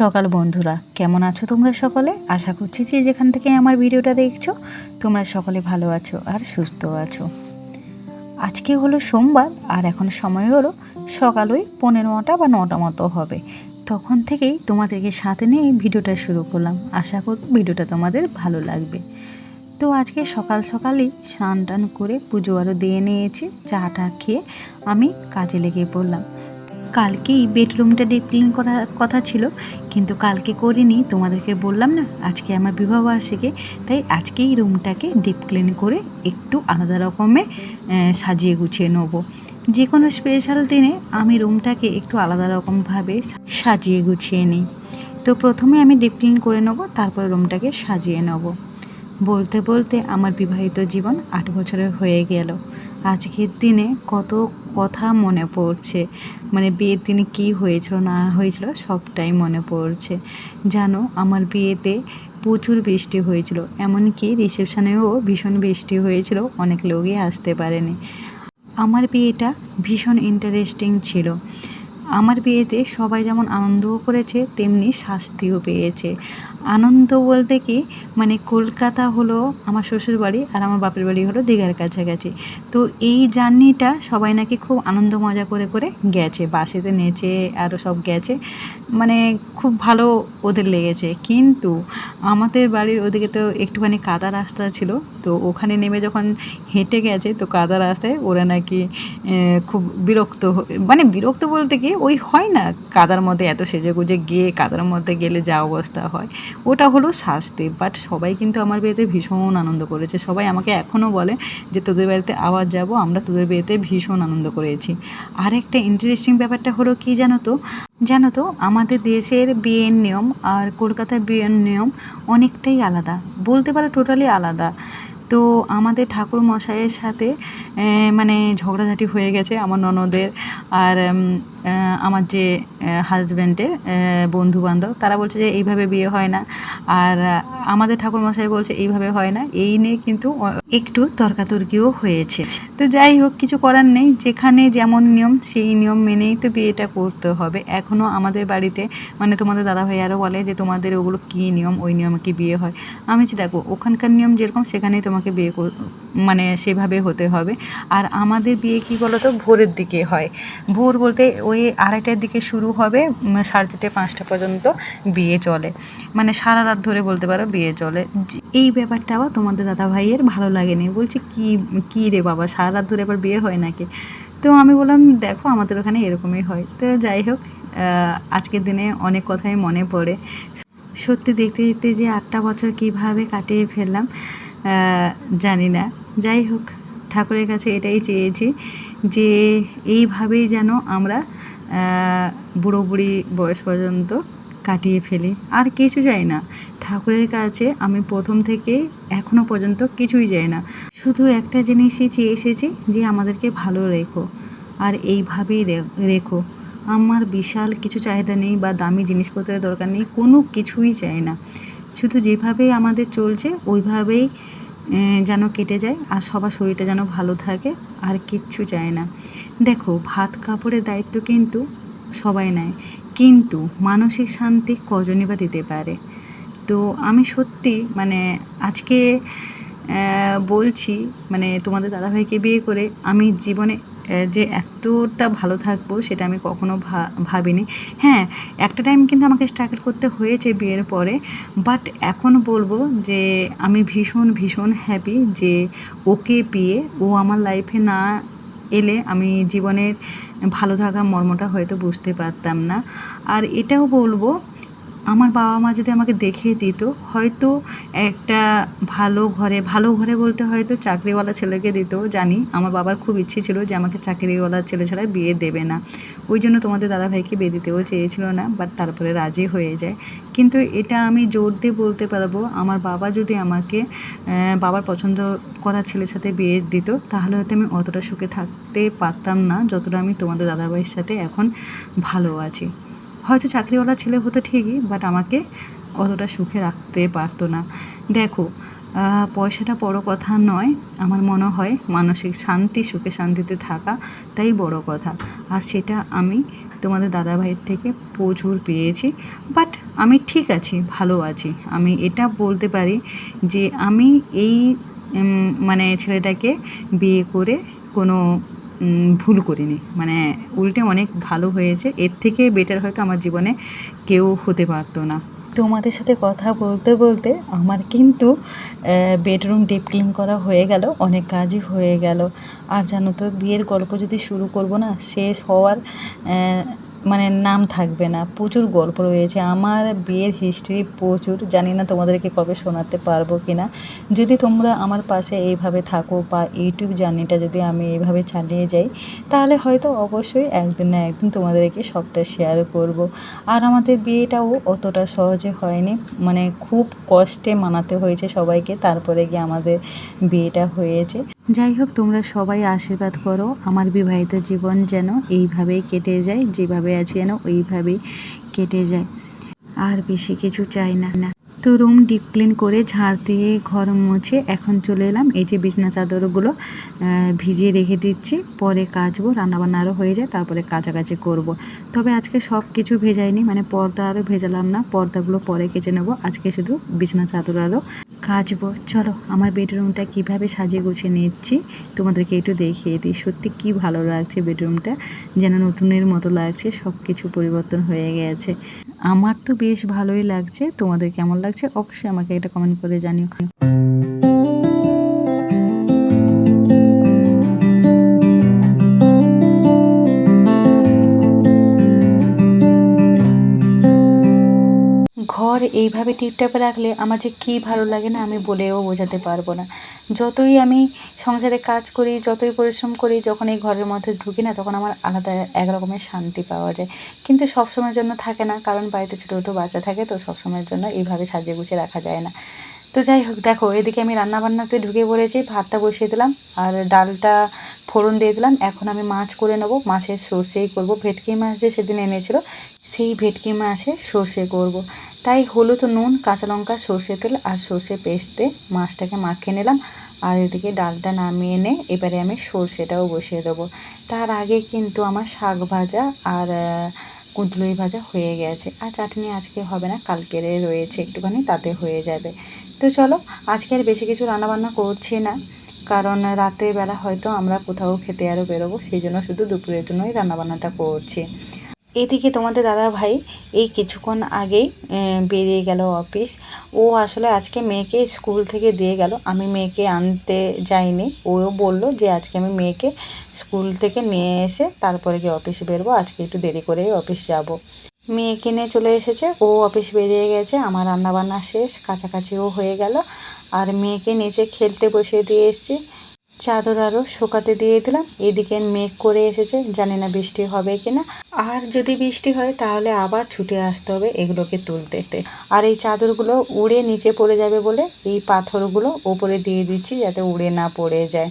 সকাল বন্ধুরা। কেমন আছো তোমরা সকলে? আশা করছি যে যেখান থেকে আমার ভিডিওটা দেখছ, তোমরা সকলে ভালো আছো আর সুস্থ আছো। আজকে হলো সোমবার আর এখন সময় হলো সকাল ওই পনেরো নটা বা নটা মতো হবে। তখন থেকেই তোমাদেরকে সাথে নিয়ে ভিডিওটা শুরু করলাম। আশা করব ভিডিওটা তোমাদের ভালো লাগবে। তো আজকে সকাল সকালই স্নান টান করে পুজো আরও দিয়ে নিয়েছি, চা টা খেয়ে আমি কাজে লেগে পড়লাম। কালকেই বেডরুমটা ডিপ ক্লিন করার কথা ছিল, কিন্তু কালকে করিনি, তোমাদেরকে বললাম না, আজকে আমার বিবাহবার্ষিকী তাই আজকেই রুমটাকে ডিপ ক্লিন করে একটু আলাদা রকমে সাজিয়ে গুছিয়ে নেব। যে কোনো স্পেশাল দিনে আমি রুমটাকে একটু আলাদা রকমভাবে সাজিয়ে গুছিয়ে নিই। তো প্রথমে আমি ডিপ ক্লিন করে নেব, তারপর রুমটাকে সাজিয়ে নেব। বলতে বলতে আমার বিবাহিত জীবন আট বছরের হয়ে গেল। আজকের দিনে কত কথা মনে পড়ছে। মানে বিয়ের দিনে কী হয়েছিল, না হয়েছিল, সবটাই মনে পড়ছে। জানো, আমার বিয়েতে প্রচুর বৃষ্টি হয়েছিল। এমনকি রিসেপশানেও ভীষণ বৃষ্টি হয়েছিল, অনেক লোকই আসতে পারেনি। আমার বিয়েটা ভীষণ ইন্টারেস্টিং ছিল। আমার বিয়েতে সবাই যেমন আনন্দও করেছে, তেমনি শাস্তিও পেয়েছে। আনন্দ বলতে কি? মানে কলকাতা হলো আমার শ্বশুর বাড়ি আর আমার বাপের বাড়ি হলো দীঘার কাছাকাছি। তো এই জার্নিটা সবাই নাকি খুব আনন্দ মজা করে করে গেছে। বাসেতে নেচে আরও সব গেছে। মানে খুব ভালো ওদের লেগেছে। কিন্তু আমাদের বাড়ির ওদিকে তো একটুখানি কাদা রাস্তা ছিল। তো ওখানে নেমে যখন হেঁটে গেছে, তো কাদা রাস্তায় ওরা নাকি খুব বিরক্ত মানে বিরক্ত বলতে কি? ওই হয় না, কাদার মধ্যে এত সেজে গুজে গিয়ে কাদার মধ্যে গেলে যা অবস্থা হয়। ওটা হলো শাস্তি বাট সবাই কিন্তু আমার বিয়েতে ভীষণ আনন্দ করেছে। সবাই আমাকে এখনও বলে যে, তোদের বাড়িতে আবার যাব, আমরা তোদের বিয়েতে ভীষণ আনন্দ করেছি। আর একটা ইন্টারেস্টিং ব্যাপারটা হলো কি জানো তো? জানো তো, আমাদের দেশের বিয়ের নিয়ম আর কলকাতার বিয়ের নিয়ম অনেকটাই আলাদা। বলতে পারো টোটালি আলাদা। তো আমাদের ঠাকুর মশাইয়ের সাথে মানে ঝগড়াঝাটি হয়ে গেছে আমার ননদের আর আমার যে হাজব্যান্ডের বন্ধু বান্ধব তারা বলছে যে এইভাবে বিয়ে হয় না। আর আমাদের ঠাকুর মশাই বলছে এইভাবে হয় না। এই নিয়ে কিন্তু একটু তর্কাতর্কিও হয়েছে। তো যাই হোক, কিছু করার নেই। যেখানে যেমন নিয়ম, সেই নিয়ম মেনেই তো বিয়েটা করতে হবে। এখনও আমাদের বাড়িতে মানে তোমাদের দাদা ভাই আরও বলে যে তোমাদের ওগুলো কী নিয়ম, ওই নিয়মে কি বিয়ে হয়। আমি বলছি, দেখো, ওখানকার নিয়ম যেরকম, সেখানেই তোমাকে বিয়ে মানে সেভাবে হতে হবে। আর আমাদের বিয়ে কী বলো তো ভোরের দিকে হয়। ভোর বলতে ওই আড়াইটার দিকে শুরু হবে সাড়ে চারটে, পাঁচটা পর্যন্ত বিয়ে চলে। মানে সারা রাত ধরে বলতে পারো বিয়ে চলে। এই ব্যাপারটা আবার তোমাদের দাদা ভাইয়ের ভালো লাগেনি। বলছে, কি, কী রে বাবা, সারা রাত ধরে আবার বিয়ে হয় নাকি? তো আমি বললাম, দেখো, আমাদের ওখানে এরকমই হয়। তো যাই হোক আজকের দিনে অনেক কথাই মনে পড়ে। সত্যি দেখতে দেখতে যে আটটা বছর কীভাবে কাটিয়ে ফেললাম জানি না। যাই হোক ঠাকুরের কাছে এটাই চেয়েছি যে এইভাবেই যেন আমরা বুড়ো বুড়ি বয়স পর্যন্ত কাটিয়ে ফেলি। আর কিছু চাই না। ঠাকুরের কাছে আমি প্রথম থেকে এখনও পর্যন্ত কিছুই চাই না। শুধু একটা জিনিসই চেয়ে এসেছি যে আমাদেরকে ভালো রেখো। আর এইভাবেই রেখো। আমার বিশাল কিছু চাহিদা নেই বা দামি জিনিসপত্রের দরকার নেই, কোনো কিছুই চাই না। শুধু যেভাবে আমাদের চলছে, ওইভাবেই যেন কেটে যায় আর সবার শরীরটা যেন ভালো থাকে আর কিচ্ছু চায় না। দেখো, ভাত কাপড়ের দায়িত্ব কিন্তু সবাই নেয়। কিন্তু মানসিক শান্তি কজনই বা দিতে পারে? তো আমি সত্যি মানে আজকে বলছি মানে তোমাদের দাদাভাইকে বিয়ে করে আমি জীবনে যে এতটা ভালো থাকব সেটা আমি কখনো ভাবিনি। হ্যাঁ একটা টাইম কিন্তু আমাকে স্ট্রাগল করতে হয়েছে বিয়ের পরে বাট এখন বলব যে আমি ভীষণ ভীষণ হ্যাপি যে ওকে পেয়ে ও আমার লাইফে না এলে আমি জীবনের ভালো থাকা মর্মটা হয়তো বুঝতে পারতাম না। আর এটাও বলব আমার বাবা মা যদি আমাকে দেখিয়ে দিত, হয়তো একটা ভালো ঘরে ভালো ঘরে বলতে হয়তো চাকরিওয়ালা ছেলেকে দিত, জানি আমার বাবার খুব ইচ্ছে ছিল যে আমাকে চাকরিওয়ালা ছেলে ছাড়া বিয়ে দেবে না। ওই জন্য তোমাদের দাদাভাইকে বিয়ে দিতেও চেয়েছিল না বাট তারপরে রাজি হয়ে যায়। কিন্তু এটা আমি জোর দিয়ে বলতে পারব, আমার বাবা যদি আমাকে বাবার পছন্দ করা ছেলের সাথে বিয়ে দিত, তাহলে হয়তো আমি অতটা সুখে থাকতে পারতাম না, যতটা আমি তোমাদের দাদাভাইয়ের সাথে এখন ভালো আছি। হয়তো চাকরিওয়ালা ছেলে হতো ঠিকই বাট আমাকে অতটা সুখে রাখতে পারতো না। দেখো পয়সাটা বড় কথা নয়, আমার মনে হয় মানসিক শান্তি, সুখে শান্তিতে থাকাটাই বড় কথা। আর সেটা আমি তোমাদের দাদাভাইয়ের থেকে প্রচুর পেয়েছি বাট আমি ঠিক আছি, ভালো আছি। আমি এটা বলতে পারি যে আমি এই মানে ছেলেটাকে বিয়ে করে কোনো ভুল করিনি। মানে উল্টে অনেক ভালো হয়েছে। এর থেকে বেটার হয়তো আমার জীবনে কেউ হতে পারতো না। তোমাদের সাথে কথা বলতে বলতে আমার কিন্তু বেডরুম ডিপ ক্লিন করা হয়ে গেল, অনেক কাজই হয়ে গেল। আর জানো তো, বিয়ের গল্প যদি শুরু করব না, শেষ হওয়ার মানে নাম থাকবে না, প্রচুর গল্প রয়েছে। আমার বিয়ের হিস্ট্রি প্রচুর, জানি না তোমাদেরকে কবে শোনাতে পারব কি না যদি তোমরা আমার পাশে এইভাবে থাকো বা ইউটিউব জার্নিটা যদি আমি এইভাবে চালিয়ে যাই, তাহলে হয়তো অবশ্যই একদিন না একদিন তোমাদেরকে সবটা শেয়ার করব। আর আমাদের বিয়েটাও অতটা সহজে হয়নি মানে খুব কষ্টে মানাতে হয়েছে সবাইকে, তারপরে গিয়ে আমাদের বিয়েটা হয়েছে। যাই হোক তোমরা সবাই আশীর্বাদ করো। আমার বিবাহিত জীবন যেন এইভাবেই কেটে যায়, যেভাবে আছে যেন ওইভাবেই কেটে যায়। আর বেশি কিছু চাই না। না তো রুম ডিপ ক্লিন করে ঝাড় দিয়ে ঘর মুছে এখন চলে এলাম। এই যে বিছনা চাদরগুলো ভিজিয়ে রেখে দিচ্ছি। পরে কাচবো, রান্নাবান্না আরও হয়ে যায়, তারপরে কাচাকাচি করব। তবে আজকে সব কিছু ভেজাইনি মানে পর্দা আরও ভেজালাম না। পর্দাগুলো পরে কেচে নেব। আজকে শুধু বিছনা চাদর আরও কাচবো। চলো, আমার বেডরুমটা কীভাবে সাজিয়ে গুছিয়ে নিচ্ছি, তোমাদেরকে একটু দেখিয়ে দিই। সত্যি কি ভালো লাগছে বেডরুমটা যেন নতুনের মতো লাগছে সব কিছু পরিবর্তন হয়ে গেছে। আমার তো বেশ ভালোই লাগছে। তোমাদের কেমন লাগছে? অবশ্যই আমাকে এটা কমেন্ট করে জানিও। ঘর এইভাবে টিপটাপে রাখলে আমার যে কী ভালো লাগে না, আমি বলেও বোঝাতে পারব না। যতই আমি সংসারে কাজ করি, যতই পরিশ্রম করি, যখন এই ঘরের মধ্যে ঢুকি না, তখন আমার আলাদা এক রকমের শান্তি পাওয়া যায়। কিন্তু সব সময়ের জন্য থাকে না, কারণ বাড়িতে ছোটো ছোটো বাচ্চা থাকে, তো সব সময়ের জন্য এইভাবে সাজিয়ে গুছিয়ে রাখা যায় না। তো যাই হোক, দেখো, এদিকে আমি রান্না বান্নাতে ঢুকে পড়েছি, ভাতটা বসিয়ে দিলাম আর ডালটা ফোড়ন দিয়ে দিলাম। এখন আমি মাছ করে নেব, মাছের সর্ষেই করব। ভেটকি মাছ যে সেদিন এনেছিল সেই ভেটকি মাছে সর্ষে করব। তাই হলুদ, নুন, কাঁচা লঙ্কা, সর্ষে তেল আর সর্ষে পেস্ট মাছটাকে মাখিয়ে নিলাম। আর এদিকে ডালটা নামিয়ে এনে এবারে আমি সর্ষেটাও বসিয়ে দেবো। তার আগে কিন্তু আমার শাক ভাজা আর কুঁদলুই ভাজা হয়ে গেছে। আর চাটনি আজকে হবে না, কালকেরে রয়েছে একটুখানি, তাতে হয়ে যাবে। তো চলো, আজকে আর বেশি কিছু রান্নাবান্না করছি না। কারণ রাতের বেলা হয়তো আমরা কোথাও খেতে আরও বেরোবো, সেই জন্য শুধু দুপুরের জন্যই রান্নাবান্নাটা করছি। এদিকে তোমাদের দাদা ভাই এই কিছুক্ষণ আগেই বেরিয়ে গেল অফিস ও আসলে আজকে মেয়েকে স্কুল থেকে দিয়ে গেল। আমি মেয়েকে আনতে যাইনি। ওও বলল যে, আজকে আমি মেয়েকে স্কুল থেকে নিয়ে এসে তারপরে গিয়ে অফিসে বেরবো। আজকে একটু দেরি করেই অফিস যাব। মেয়েকে নিয়ে চলে এসেছে। ও অফিস বেরিয়ে গেছে। আমার রান্নাবান্না শেষ, কাছাকাছিও হয়ে গেল। আর মেয়েকে নিচে খেলতে বসিয়ে দিয়ে এসেছি। চাদর আরও শুকাতে দিয়ে দিলাম। এদিকে মেঘ করে এসেছে, জানি না বৃষ্টি হবে কিনা। আর যদি বৃষ্টি হয়, তাহলে আবার ছুটে আসতে হবে এগুলোকে তুলতে। আর এই চাদরগুলো উড়ে নিচে পড়ে যাবে বলে এই পাথরগুলো ওপরে দিয়ে দিচ্ছি যাতে উড়ে না পড়ে যায়।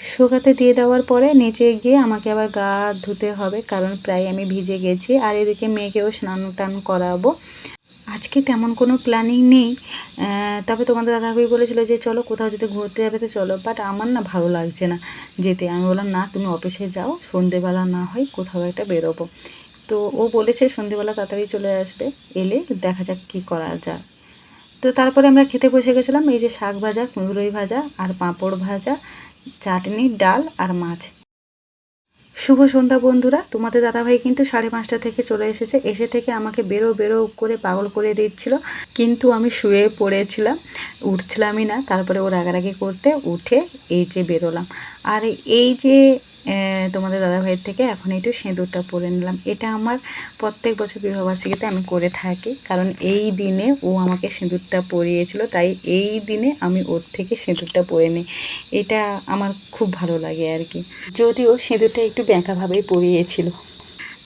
শুকাতে দিয়ে দেওয়ার পরে নিচে গিয়ে আমাকে আবার গা ধুতে হবে, কারণ প্রায় আমি ভিজে গেছি। আর এদিকে মেয়েকেও স্নান টান করাবো। আজকে তেমন কোনো প্ল্যানিং নেই। তবে তোমাদের দাদাভাই বলেছিল যে, চলো কোথাও যদি ঘুরতে যাবে তো চলো। বাট আমার না ভালো লাগছে না যেতে। আমি বললাম, না, তুমি অফিসে যাও। সন্ধেবেলা না হয় কোথাও একটা বেরোবো। তো ও বলেছে, সন্ধেবেলা তাড়াতাড়ি চলে আসবে। এলে দেখা যাক কী করা যায়। তো তারপরে আমরা খেতে বসে গেছিলাম। এই যে শাক ভাজা, কুঁদরুই ভাজা আর পাঁপড় ভাজা, চাটনি, ডাল আর মাছ। শুভ সন্ধ্যা বন্ধুরা। তোমাদের দাদাভাই কিন্তু সাড়ে পাঁচটা থেকে চলে এসেছে। এসে থেকে আমাকে বেরো বেরো করে পাগল করে দিচ্ছিল। কিন্তু আমি শুয়ে পড়েছিলাম, উঠছিলামই না। তারপরে ও রাগারাগি করতে উঠে এই যে বেরোলাম। আর এই যে তোমাদের দাদাভাইয়ের থেকে এখন একটু সিঁদুরটা পরে নিলাম। এটা আমার প্রত্যেক বছর বিবাহবার্ষিকীতে আমি করে থাকি, কারণ এই দিনে ও আমাকে সিঁদুরটা পরিয়েছিল, তাই এই দিনে আমি ওর থেকে সিঁদুরটা পরে নিই। এটা আমার খুব ভালো লাগে আর কি। যদিও সিঁদুরটা একটু ব্যাঁকাভাবেই পরিয়েছিল।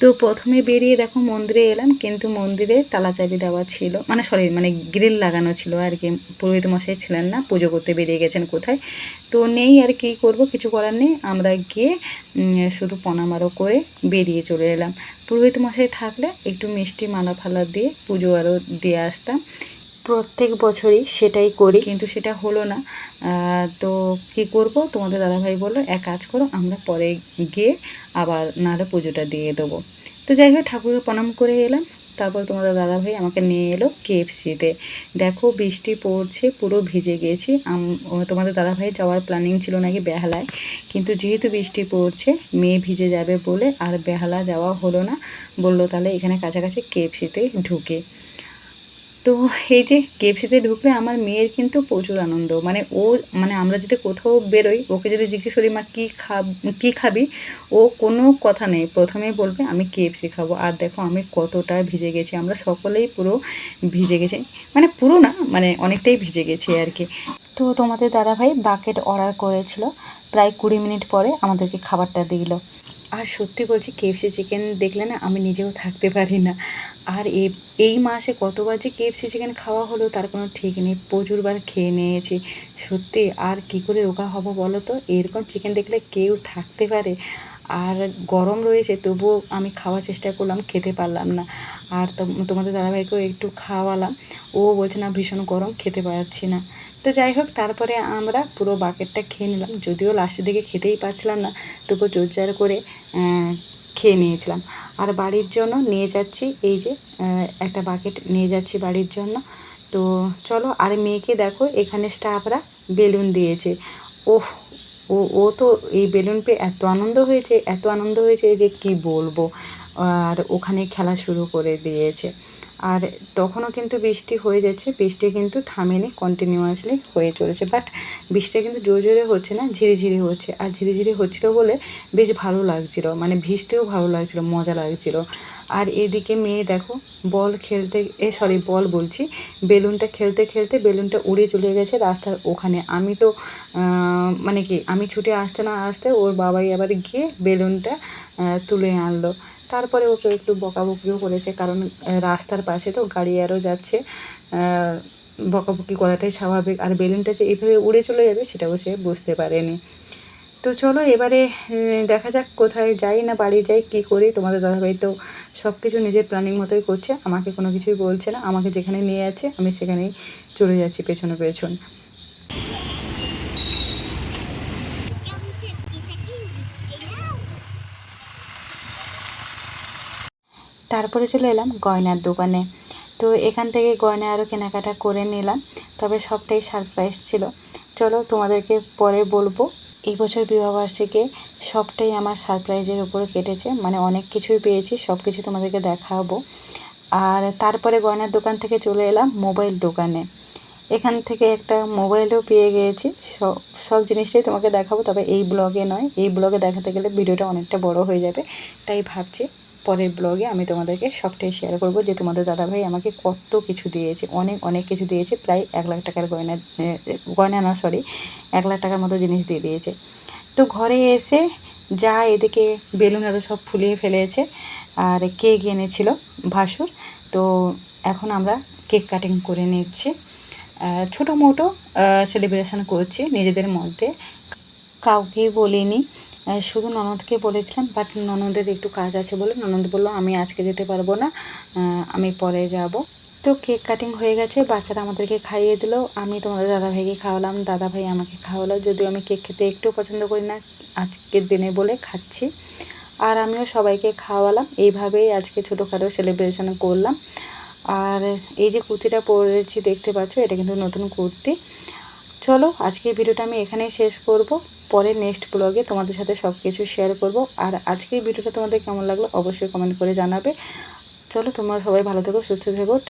তো প্রথমে বেরিয়ে দেখো মন্দিরে এলাম, কিন্তু মন্দিরে তালা চাবি দেওয়া ছিল মানে সরি মানে গ্রিল লাগানো ছিল আর কি। পুরোহিত মশাই ছিলেন না, পুজো করতে বেরিয়ে গেছেন কোথায়? তো নেই আর কি করব, কিছু করার নেই। আমরা গিয়ে শুধু পনামারো করে বেরিয়ে চলে এলাম। পুরোহিত মশাই থাকলে একটু মিষ্টি মালা ফালা দিয়ে পুজো আরও দিয়ে আসতাম। প্রত্যেক বছরই সেটাই করি। কিন্তু সেটা হলো না। তো কি করব? তোমাদের দাদাভাই বলল, এক কাজ করো, আমরা পরে গিয়ে আবার নাহলে পুজোটা দিয়ে দেবো। তো যাই হোক, ঠাকুরকে প্রণাম করে এলাম। তারপর তোমাদের দাদাভাই আমাকে নিয়ে এলো কেএফসিতে দেখো, বৃষ্টি পড়ছে, পুরো ভিজে গেছি। তোমাদের দাদাভাই যাওয়ার প্ল্যানিং ছিল নাকি বেহালায়। কিন্তু যেহেতু বৃষ্টি পড়ছে, মেয়ে ভিজে যাবে বলে আর বেহালা যাওয়া হলো না। বলল, তাহলে এখানে কাছাকাছি কেএফসিতে ঢুকে। তো এই যে কেএফসিতে ঢুকলে আমার মেয়ের কিন্তু প্রচুর আনন্দ। মানে ও মানে আমরা যদি কোথাও বেরোই, ওকে যদি জিজ্ঞেস করি, মা, কী খাব, কী খাবি? ও কোনো কথা নেই। প্রথমেই বলবে, আমি কেএফসি খাব। আর দেখো, আমি কতটা ভিজে গেছি। আমরা সকলেই পুরো ভিজে গেছি। মানে পুরো না মানে অনেকটাই ভিজে গেছি আর কি। তো তোমাদের দাদাভাই বাকেট অর্ডার করেছিল। প্রায় কুড়ি মিনিট পরে আমাদেরকে খাবারটা দিল। আর সত্যি বলছি, কেএফসি চিকেন দেখলে না আমি নিজেও থাকতে পারি না। আর এই মাসে কতবার যে কেএফসি চিকেন খাওয়া হলো, তার কোনো ঠিক নেই। প্রচুরবার খেয়ে নিয়েছি। সত্যি, আর কি করে রোগা হব বলো তো? এরকম চিকেন দেখলে কেউ থাকতে পারে। আর গরম রয়েছে, তবুও আমি খাওয়ার চেষ্টা করলাম, খেতে পারলাম না। আর তোমাদের দাদাভাইকেও একটু খাওয়ালাম। ও বলছে, না, ভীষণ গরম, খেতে পারছি না। তো যাই হোক, তারপরে আমরা পুরো বাকেটটা খেয়ে নিলাম। যদিও লাস্টের দিকে খেতেই পারছিলাম না, তবুও জোরজার করে খেয়ে নিয়েছিলাম। আর বাড়ির জন্য নিয়ে যাচ্ছি, এই যে একটা বাকেট নিয়ে যাচ্ছি বাড়ির জন্য। তো চলো, আর মেয়েকে দেখো, এখানে স্টাফরা বেলুন দিয়েছে। ওহ, ও ও তো এই বেলুন পেয়ে এত আনন্দ হয়েছে, এত আনন্দ হয়েছে যে কি বলব? আর ওখানে খেলা শুরু করে দিয়েছে। আর তখনও কিন্তু বৃষ্টি হয়ে যাচ্ছে, বৃষ্টি কিন্তু থামেনি কন্টিনিউয়াসলি হয়ে চলেছে বাট বৃষ্টিটা কিন্তু জোরে জোরে হচ্ছে না ঝিরিঝিরি হচ্ছে, আর ঝিরিঝিরি হচ্ছিল বলে বেশ ভালো লাগছিল মানে ভিজতেও ভালো লাগছিল, মজা লাগছিল। আর এদিকে মেয়ে দেখো, বল খেলতে, এ সরি বল বলছি, বেলুনটা খেলতে খেলতে বেলুনটা উড়ে চলে গেছে রাস্তার ওখানে। আমি তো মানে কি, আমি ছুটে আসতে না আসতে ওর বাবাই আবার গিয়ে বেলুনটা তুলে আনলো। তারপরে ওকে একটু বকাবকিও করেছে, কারণ রাস্তার পাশে তো গাড়ি আরও যাচ্ছে বকাবকি করাটাই স্বাভাবিক। আর বেলুনটা যে এইভাবে উড়ে চলে যাবে, সেটাও সে বুঝতে পারেনি। তো চলো এবারে দেখা যাক কোথায় যাই না বাড়ি যাই, কী করি। তোমাদের দাদাভাই তো সব কিছু নিজের প্ল্যানিং মতোই করছে, আমাকে কোনো কিছুই বলছে না। আমাকে যেখানে নিয়ে যাচ্ছে, আমি সেখানেই চলে যাচ্ছি পেছনে পেছন। তারপরে চলে এলাম গয়নার দোকানে। তো এখান থেকে গয়না আরও কেনাকাটা করে নিলাম, তবে সবটাই সারপ্রাইজ ছিল। চলো তোমাদেরকে পরে বলব, এই বছর বিবাহবার্ষিকী সবটাই আমার সারপ্রাইজের উপরে কেটেছে মানে অনেক কিছুই পেয়েছি সব কিছু তোমাদেরকে দেখাবো। আর তারপরে গয়নার দোকান থেকে চলে এলাম মোবাইল দোকানে। এখান থেকে একটা মোবাইলও পেয়ে গিয়েছি, সব সব জিনিসটাই তোমাকে দেখাবো, তবে এই ব্লগে নয়, এই ব্লগে দেখাতে গেলে ভিডিওটা অনেকটা বড় হয়ে যাবে, তাই ভাবছি পরের ব্লগে আমি তোমাদেরকে সবটাই শেয়ার করব যে তোমাদের দাদাভাই আমাকে কত কিছু দিয়েছে, অনেক অনেক কিছু দিয়েছে, প্রায় এক লাখ টাকার গয়না গয়না না সরি এক লাখ টাকার মতো জিনিস দিয়ে দিয়েছে। তো ঘরে এসে যা এদিকে বেলুন আরও সব ফুলিয়ে ফেলেছে আর কেক এনেছিল ভাসুর। তো এখন আমরা কেক কাটিং করে নিচ্ছি। ছোটো মোটো সেলিব্রেশন করছি নিজেদের মধ্যে। কাউকেই বলিনি। শুধু ননদকে বলেছিলাম বাট ননদের একটু কাজ আছে বলে ননদ বলল, আমি আজকে যেতে পারব না আমি পরে যাব। তো কেক কাটিং হয়ে গেছে, বাচ্চারা আমাদেরকে খাইয়ে দিল। আমি তোমাদের দাদাভাইকে খাওয়ালাম, দাদাভাই আমাকে খাওয়ালো। যদিও আমি কেক খেতে একটু পছন্দ করি না, আজকের দিনে বলে খাচ্ছি। আর আমিও সবাইকে খাওয়ালাম। এইভাবেই আজকে ছোটোখাটো সেলিব্রেশন করলাম। আর এই যে কুর্তিটা পরেছি, দেখতে পাচ্ছ, এটা কিন্তু নতুন কুর্তি। চলো, আজকের ভিডিওটা আমি এখানেই শেষ করব। পরে নেক্সট ব্লগে তোমাদের সাথে সব কিছু শেয়ার করব। আর আজকের ভিডিওটা তোমাদের কেমন লাগল অবশ্যই কমেন্ট করে জানাবে। চলো তোমরা সবাই ভালো থেকো, সুস্থ থেকো।